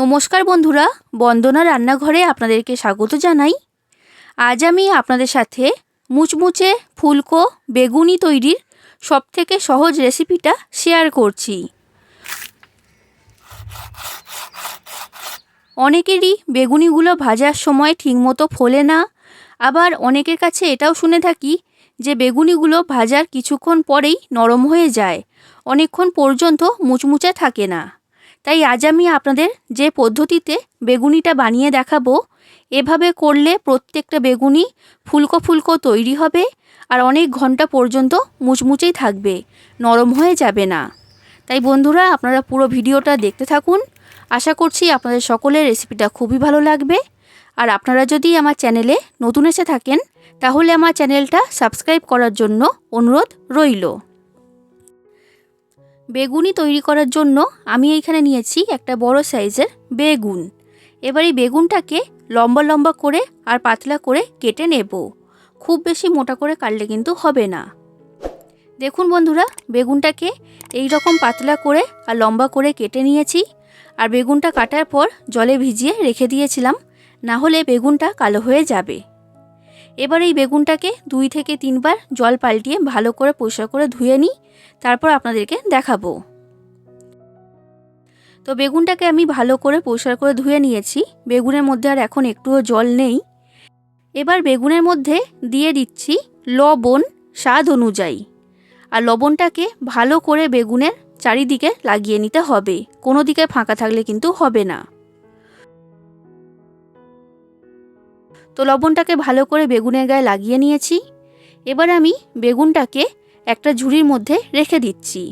নমস্কার বন্ধুরা, বন্দনা রান্নাঘরে আপনাদেরকে স্বাগত জানাই। আজ আমি আপনাদের সাথে মুচমুচে ফুলকো বেগুনি তৈরির সবথেকে সহজ রেসিপিটা শেয়ার করছি। অনেকেরই বেগুনিগুলো ভাজার সময় ঠিকমতো ফোলে না, আবার অনেকের কাছে এটাও শুনে থাকি যে বেগুনিগুলো ভাজার কিছুক্ষণ পরেই নরম হয়ে যায়, অনেকক্ষণ পর্যন্ত মুচমুচে থাকে না। তাই আজ আমি আপনাদের যে পদ্ধতিতে বেগুনিটা বানিয়ে দেখাবো, এভাবে করলে প্রত্যেকটা বেগুনি ফুলকো ফুলকো তৈরি হবে আর অনেক ঘণ্টা পর্যন্ত মুচমুচেই থাকবে, নরম হয়ে যাবে না। তাই বন্ধুরা, আপনারা পুরো ভিডিওটা দেখতে থাকুন। আশা করছি আপনাদের সকলের রেসিপিটা খুবই ভালো লাগবে। আর আপনারা যদি আমার চ্যানেলে নতুন এসে থাকেন, তাহলে আমার চ্যানেলটা সাবস্ক্রাইব করার জন্য অনুরোধ রইল। বেগুনি তৈরি করার জন্য আমি এইখানে নিয়েছি একটা বড় সাইজের বেগুন। এবার এই বেগুনটাকে লম্বা লম্বা করে আর পাতলা করে কেটে নেব। খুব বেশি মোটা করে কাটলে কিন্তু হবে না। দেখুন বন্ধুরা, বেগুনটাকে এই রকম পাতলা করে আর লম্বা করে কেটে নিয়েছি। আর বেগুনটা কাটার পর জলে ভিজিয়ে রেখে দিয়েছিলাম। না হলে বেগুনটা কালো হয়ে যাবে। এবার এই বেগুনটাকে দুই থেকে তিনবার জল পাল্টিয়ে ভালো করে পরিষ্কার করে ধুয়ে নিই, তারপর আপনাদেরকে দেখাবো। তো বেগুনটাকে আমি ভালো করে পরিষ্কার করে ধুয়ে নিয়েছি, বেগুনের মধ্যে আর এখন একটুও জল নেই। এবার বেগুনের মধ্যে দিয়ে দিচ্ছি লবণ স্বাদ অনুযায়ী। আর লবণটাকে ভালো করে বেগুনের চারিদিকে লাগিয়ে নিতে হবে, কোনো দিকে ফাঁকা থাকলে কিন্তু হবে না। তো লবণটাকে ভালো করে বেগুনের গায়ে লাগিয়ে নিয়েছি। এবার আমি বেগুনটাকে একটা ঝুড়ির মধ্যে রেখে দিচ্ছি।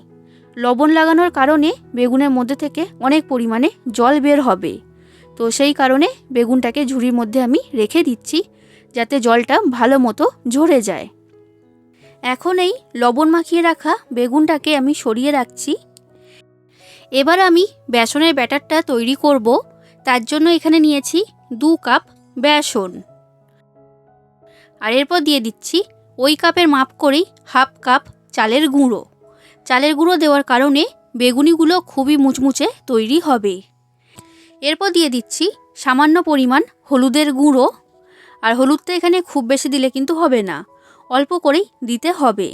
লবণ লাগানোর কারণে বেগুনের মধ্যে থেকে অনেক পরিমাণে জল বের হবে। তো সেই কারণে বেগুনটাকে ঝুড়ির মধ্যে আমি রেখে দিচ্ছি যাতে জলটা ভালো মতো ঝরে যায়। এখন এই লবণ মাখিয়ে রাখা বেগুনটাকে আমি সরিয়ে রাখছি। এবার আমি বেসনের ব্যাটারটা তৈরি করব। তার জন্য এখানে নিয়েছি দু কাপ বেসন। আর এরপর দিয়ে দিচ্ছি ওই কাপের মাপ করেই হাফ কাপ চালের গুঁড়ো। চালের গুঁড়ো দেওয়ার কারণে বেগুনিগুলো খুবই মুচমুচে তৈরি হবে। এরপর দিয়ে দিচ্ছি সামান্য পরিমাণ হলুদের গুঁড়ো। আর হলুদটা এখানে খুব বেশি দিলে কিন্তু হবে না, অল্প করেই দিতে হবে।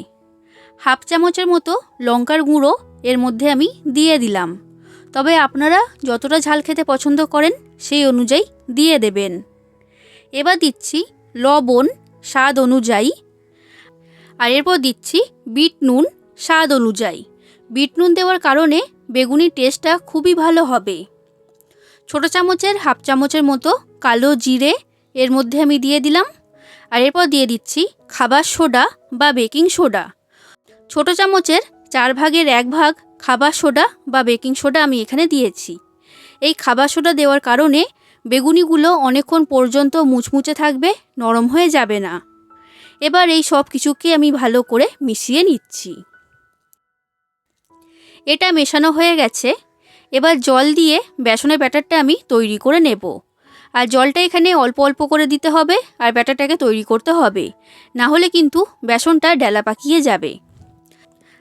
হাফ চামচের মতো লঙ্কার গুঁড়ো এর মধ্যে আমি দিয়ে দিলাম। তবে আপনারা যতটা ঝাল খেতে পছন্দ করেন সেই অনুযায়ী দিয়ে দেবেন। এবার দিচ্ছি লবণ স্বাদ অনুযায়ী। আর এরপর দিচ্ছি বিট নুন, স্বাদ অনুযায়ী। বিট নুন দেওয়ার কারণে বেগুনির টেস্টটা খুবই ভালো হবে। ছোট চামচের, হাফ চামচের মতো কালো জিরে এর মধ্যে আমি দিয়ে দিলাম। আর এরপর দিয়ে দিচ্ছি খাবার সোডা বা বেকিং সোডা। ছোট চামচের চার ভাগের এক ভাগ খাবার সোডা বা বেকিং সোডা আমি এখানে দিয়েছি। এই খাবার সোডা দেওয়ার কারণে বেগুনিগুলো অনেকক্ষণ পর্যন্ত মুচমুচে থাকবে, নরম হয়ে যাবে না। এবার এই সব কিছুকে আমি ভালো করে মিশিয়ে নিচ্ছি। এটা মেশানো হয়ে গেছে। এবার জল দিয়ে বেসনের ব্যাটারটা আমি তৈরি করে নেব। আর জলটা এখানে অল্প অল্প করে দিতে হবে আর ব্যাটারটাকে তৈরি করতে হবে। না হলে কিন্তু বেসনটা ডেলা পাকিয়ে যাবে।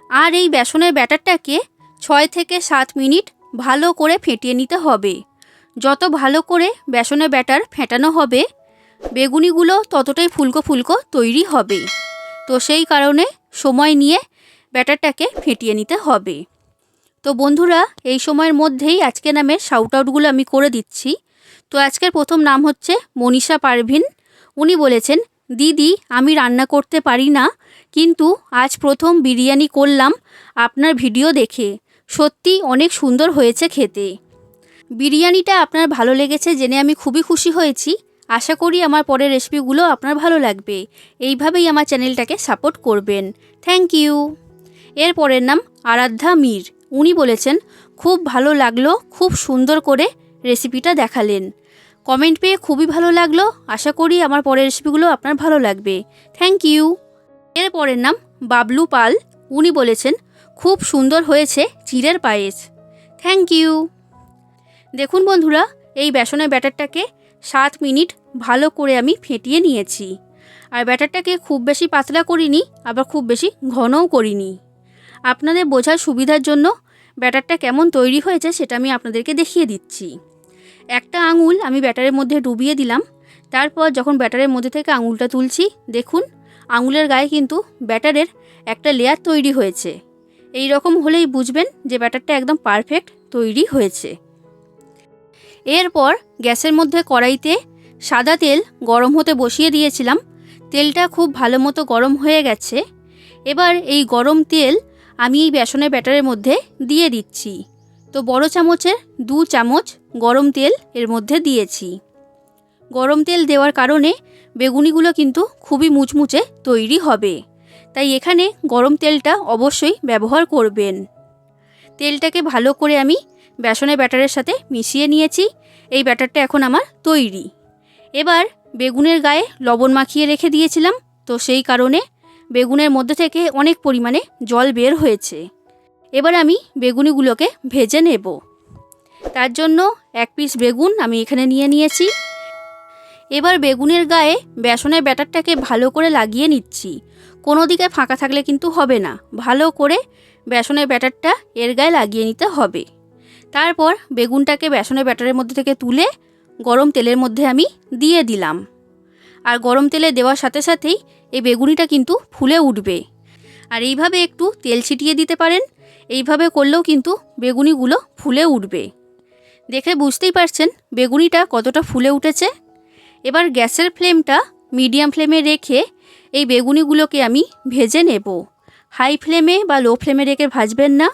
আর এই বেসনের ব্যাটারটাকে ছয় থেকে সাত মিনিট ভালো করে ফেটিয়ে নিতে হবে। যত ভালো করে বেসনে ব্যাটার ফেটানো হবে, বেগুনিগুলো ততটাই ফুলকো ফুলকো তৈরি হবে। তো সেই কারণে সময় নিয়ে ব্যাটারটাকে ফেটিয়ে নিতে হবে। তো বন্ধুরা, এই সময়ের মধ্যেই আজকে নামের শাউট আউটগুলো আমি করে দিচ্ছি। তো আজকের প্রথম নাম হচ্ছে মনীষা পারভিন। উনি বলেছেন, দিদি, আমি রান্না করতে পারি না, কিন্তু আজ প্রথম বিরিয়ানি করলাম আপনার ভিডিও দেখে। সত্যি অনেক সুন্দর হয়েছে খেতে। বিরিয়ানিটা আপনার ভালো লেগেছে জেনে আমি খুবই খুশি হয়েছি। আশা করি আমার পরের রেসিপিগুলো আপনার ভালো লাগবে। এইভাবেই আমার চ্যানেলটাকে সাপোর্ট করবেন। Thank you. এর পরের নাম আরাধ্যা মীর। উনি বলেছেন, খুব ভালো লাগল, খুব সুন্দর করে রেসিপিটা দেখালেন। কমেন্ট পেয়ে খুবই ভালো লাগল। আশা করি আমার পরের রেসিপিগুলো আপনার ভালো লাগবে। Thank you. এর পরের নাম বাবলু পাল। উনি বলেছেন, খুব সুন্দর হয়েছে চিড়ের পায়েস। Thank you. দেখুন বন্ধুরা, এই বেসনের ব্যাটারটাকে সাত মিনিট ভালো করে আমি ফেটিয়ে নিয়েছি। আর ব্যাটারটাকে খুব বেশি পাতলা করিনি, আবার খুব বেশি ঘনও করিনি। আপনাদের বোঝার সুবিধার জন্য ব্যাটারটা কেমন তৈরি হয়েছে সেটা আমি আপনাদেরকে দেখিয়ে দিচ্ছি। একটা আঙুল আমি ব্যাটারের মধ্যে ডুবিয়ে দিলাম, তারপর যখন ব্যাটারের মধ্যে থেকে আঙুলটা তুলছি, দেখুন, আঙুলের গায়ে কিন্তু ব্যাটারের একটা লেয়ার তৈরি হয়েছে। এই রকম হলেই বুঝবেন যে ব্যাটারটা একদম পারফেক্ট তৈরি হয়েছে। এরপর গ্যাসের মধ্যে কড়াইতে সাদা তেল গরম হতে বসিয়ে দিয়েছিলাম। তেলটা খুব ভালো মতো গরম হয়ে গেছে। এবার এই গরম তেল আমি এই বেসনের ব্যাটারের মধ্যে দিয়ে দিচ্ছি। তো বড় চামচের দু চামচ গরম তেল এর মধ্যে দিয়েছি। গরম তেল দেওয়ার কারণে বেগুনিগুলো কিন্তু খুবই মুচমুচে তৈরি হবে। তাই এখানে গরম তেলটা অবশ্যই ব্যবহার করবেন। তেলটাকে ভালো করে আমি বেসনের ব্যাটারের সাথে মিশিয়ে নিয়েছি। এই ব্যাটারটা এখন আমার তৈরি। এবার বেগুনের গায়ে লবণ মাখিয়ে রেখে দিয়েছিলাম, তো সেই কারণে বেগুনের মধ্যে থেকে অনেক পরিমাণে জল বের হয়েছে। এবার আমি বেগুনিগুলোকে ভেজে নেব। তার জন্য এক পিস বেগুন আমি এখানে নিয়ে নিয়েছি। এবার বেগুনের গায়ে বেসনের ব্যাটারটাকে ভালো করে লাগিয়ে নিচ্ছি। কোনো দিকে ফাঁকা থাকলে কিন্তু হবে না। ভালো করে বেসনের ব্যাটারটা এর গায়ে লাগিয়ে নিতে হবে। তারপর বেগুনটাকে বেসনের ব্যাটারের মধ্যে থেকে তুলে গরম তেলের মধ্যে আমি দিয়ে দিলাম। আর গরম তেলে দেওয়ার সাথে সাথেই এই বেগুনিটা কিন্তু ফুলে উঠবে। আর এইভাবে একটু তেল ছিটিয়ে দিতে পারেন, এইভাবে করলেও কিন্তু বেগুনিগুলো ফুলে উঠবে। দেখে বুঝতেই পারছেন বেগুনিটা কতটা ফুলে উঠেছে। এবার গ্যাসের ফ্লেমটা মিডিয়াম ফ্লেমে রেখে এই বেগুনিগুলোকে আমি ভেজে নেব। হাই ফ্লেমে বা লো ফ্লেমে রেখে ভাজবেন না।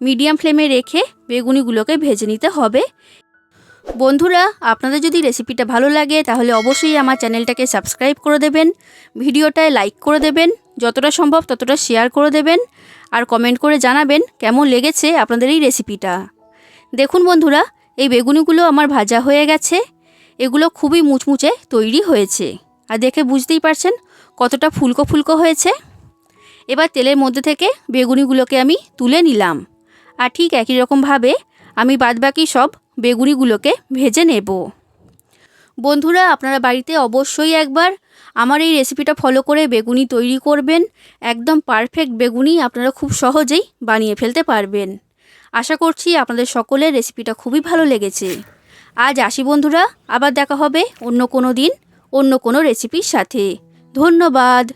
মিডিয়াম ফ্লেমে রেখে বেগুনিগুলোকে ভেজে নিতে হবে। বন্ধুরা, আপনাদের যদি রেসিপিটা ভালো লাগে, তাহলে অবশ্যই আমার চ্যানেলটাকে সাবস্ক্রাইব করে দেবেন, ভিডিওটায় লাইক করে দেবেন, যতটা সম্ভব ততটা শেয়ার করে দেবেন, আর কমেন্ট করে জানাবেন কেমন লেগেছে আপনাদের এই রেসিপিটা। দেখুন বন্ধুরা, এই বেগুনিগুলো আমার ভাজা হয়ে গেছে, এগুলো খুবই মুচমুচে তৈরি হয়েছে, আর দেখে বুঝতেই পারছেন কতটা ফুলকো ফুলকো হয়েছে। এবার তেলের মধ্যে থেকে বেগুনিগুলোকে আমি তুলে নিলাম। আর ঠিক একই রকমভাবে আমি বাদবাকি সব বেগুনিগুলোকে ভেজে নেব। বন্ধুরা, আপনারা বাড়িতে অবশ্যই একবার আমার এই রেসিপিটা ফলো করে বেগুনি তৈরি করবেন। একদম পারফেক্ট বেগুনি আপনারা খুব সহজেই বানিয়ে ফেলতে পারবেন। আশা করছি আপনাদের সকলের রেসিপিটা খুবই ভালো লেগেছে। আজ আসি বন্ধুরা, আবার দেখা হবে অন্য কোনো দিন, অন্য কোনো রেসিপির সাথে। ধন্যবাদ।